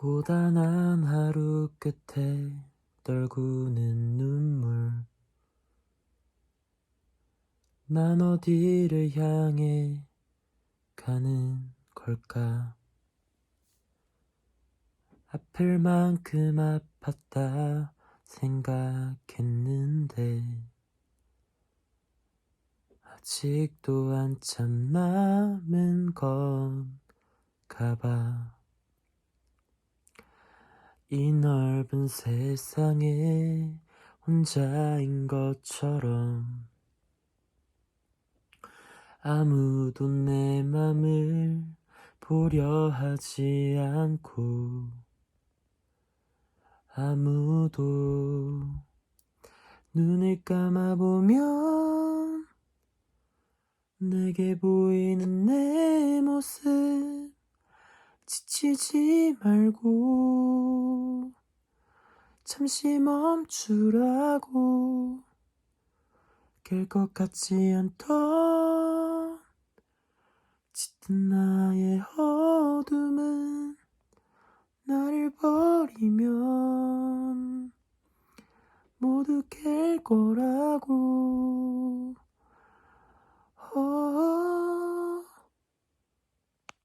고단한 하루 끝에 떨구는 눈물. 난 어디를 향해 가는 걸까? 아플 만큼 아팠다 생각했는데 아직도 한참 남은 건가봐 이 넓은 세상에 혼자인 것처럼 아무도 내 맘을 보려 하지 않고 아무도 눈을 감아보면 내게 보이는 내 모습 지치지 말고 잠시 멈추라고. 깰것 같지 않던 짙은 나의 어둠은 나를 버리면 모두 깰 거라고. 어